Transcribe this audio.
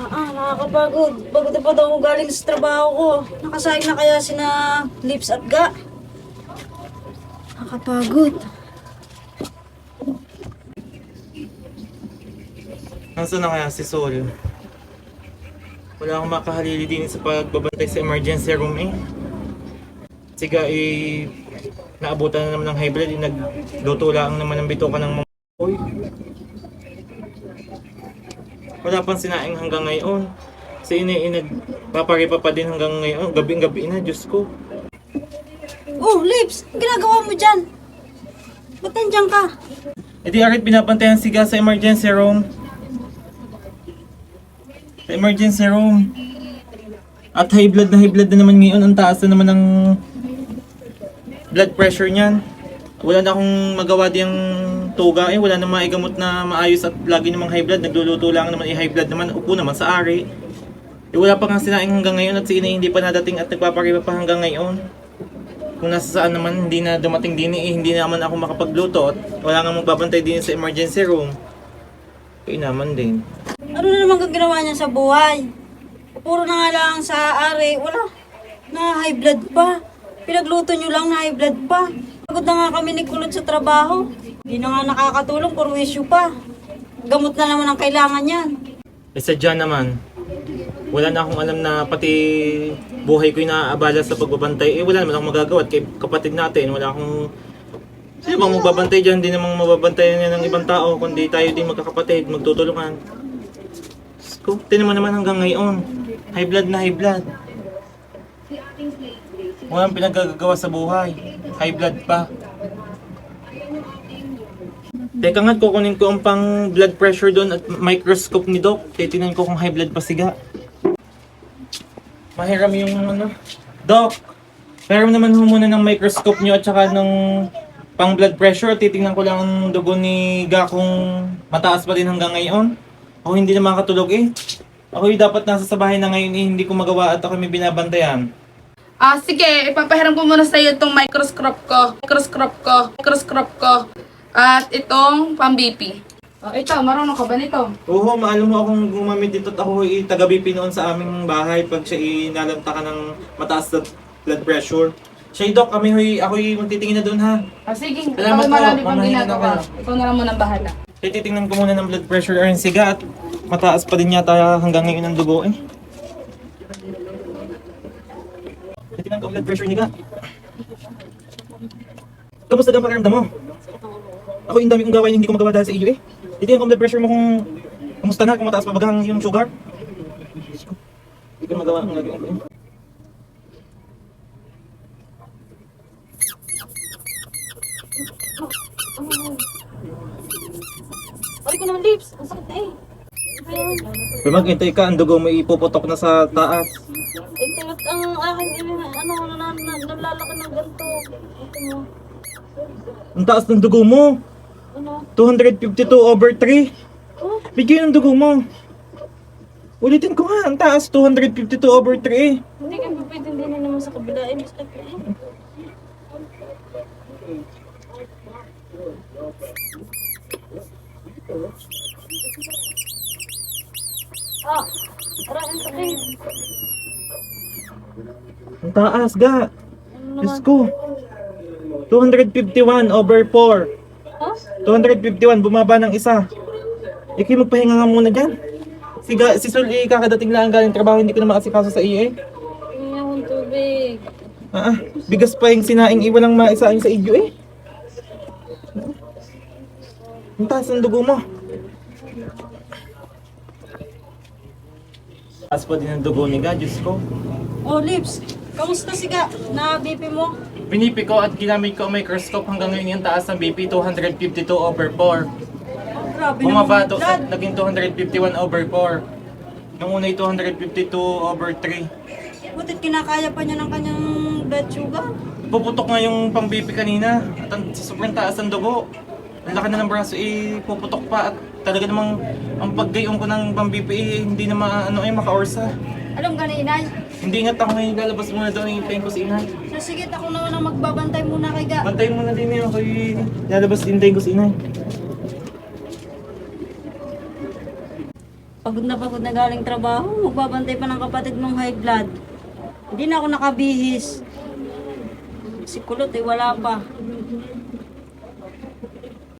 Ah, ah, nakakapagod. Pagod na pa daw ako galing sa trabaho ko. Nakasayang na kaya sina Lips at Ga. Nakakapagod. Nasaan na kaya si Sol? Wala akong makahalili din sa pagbabantay sa emergency room eh. Siga eh, naabutan na naman ng high blood, eh, lang naman ng bituka ng mga. Wala pang sinaing hanggang ngayon. Si ina eh, nagpaparipa pa din hanggang ngayon. Gabing-gabi na, Diyos ko. Oh, Lips! Ginagawa mo dyan? Ba't nandiyan ka? E di arit binabantayan siga sa emergency room. Sa emergency room. At high blood na high blood na naman ngayon. Ang taas na naman ng blood pressure niyan. Wala na akong magawa diyang tuga eh. Wala na maigamot na maayos at lagi namang high blood. Nagluluto lang naman i-high blood naman. Upo naman sa ari. Eh, wala pa nga sinaing hanggang ngayon at si ina hindi pa nadating at nagpapariba pa hanggang ngayon. Kung nasa saan naman hindi na dumating din eh, hindi naman ako makapagluto at wala nga magbabantay din sa emergency room. Kaya naman din. Ano na naman ang ginawa niya sa buhay? Puro na nga lang sa ari. Wala. Na high blood pa. Pinagluto niyo lang na high blood pa. Pagod na nga kami ni Kulot sa trabaho. Hindi na nga nakakatulong. Puro issue pa. Gamot na naman ang kailangan yan. Eh sadya naman, wala na akong alam na pati buhay ko yung naaabala sa pagbabantay. Eh wala naman akong magagawa kay kapatid natin, wala akong... Sino bang magbabantay dyan? Hindi namang mababantay niya ng ibang tao, kundi tayo din magkakapatid, magtutulungan. Ko, tinan naman hanggang ngayon. High blood na high blood. Walang pinagagagawa sa buhay. High blood pa. Teka nga, kukunin ko ang pang blood pressure doon at microscope ni Doc. Titingnan ko kung high blood pa siga. Mahiram yung ano. Doc, meron naman ho muna ng microscope nyo at saka ng pang blood pressure. Titingnan ko lang ang dugo ni Ga kung mataas pa din hanggang ngayon. Ako hindi na makatulog eh. Ako yung dapat nasa sa bahay na ngayon eh, hindi ko magawa at ako may binabantayan. Ah, sige, ipapahiram ko muna sa iyo itong microscope ko. Microscope ko. Microscope ko. At itong pang-BP. Oh, ito, marunong ka ba nito? Oo, maalam mo akong gumamit dito at ako taga-BP noon sa aming bahay pag siya inalanta ka ng mataas na blood pressure. Siya Doc, kami hoy, ako yung magtitingin na doon ha. Ah, sige, Salamat ikaw po, marami pang pamahiin ginagawa. Ikaw na lang muna ang bahala. Kaya titingnan ko muna ng blood pressure or siga at mataas pa din yata hanggang ngayon ang dugo eh. Titingnan ko ang blood pressure ni Ga. Kamusta ang pakiramdam mo? Ako yung dami kong gawain hindi ko magawa dahil sa iyo eh. Ko ang blood pressure mo kung kamusta na, kung mataas pa bagang yung sugar. Hindi ko magawa ang gagawin ko eh. Ay ko naman, Lips. Ang sakit na eh. Pero maghintay ka, ang dugo mo ipuputok na sa taas. Eh, tiyot ang aking ina, ano, na, na, na, nalalaki ng ganito. Ito mo. Ang taas ng dugo mo. Ano? 252 over 3. Oh, Bigyan ng dugo mo. Ulitin ko nga, ang taas, 252 over 3 eh. hindi ka pa pwede din naman sa kabila. Eh, mas na eh. Ah, aray, ang sakit. Ang taas, ga. Ano Diyos ko. 251 over 4. Ha? 251, bumaba ng isa. Ikaw magpahinga nga muna dyan. Si, ga, si Sol, eh, kakadating lang galing trabaho, hindi ko na makasikaso sa iyo eh. Hindi akong tubig. Ah, ah, bigas pa yung sinaing iwalang maisaing sa iyo eh. Ang taas ng dugo mo. Taas pa din ang dugo ni ga, Diyos ko. Oh, Lips. Kamusta siga? Na BP mo? Binipi ko at ginamit ko ang microscope hanggang ngayon yung taas ng BP 252 over 4. Grabe Bumaba to, Blood. naging 251 over 4. Nung una ay 252 over 3. Butit kinakaya pa niya ng kanyang blood sugar. Puputok nga yung pang BP kanina at ang sobrang taas ng dugo. Ang laki na ng braso eh, puputok pa at talaga namang ang paggayon ko ng pang BP eh, hindi na maano eh, makaorsa. Alam ka na, inay? Hindi nga ako ngayon lalabas muna doon hintayin ko si inay. So, sige, ako naman ang magbabantay muna kay Ga. Bantayin mo na din yun, ako lalabas hintayin ko si inay. Pagod na pagod na galing trabaho, magbabantay pa ng kapatid mong high blood. Hindi na ako nakabihis. Si kulot eh, wala pa.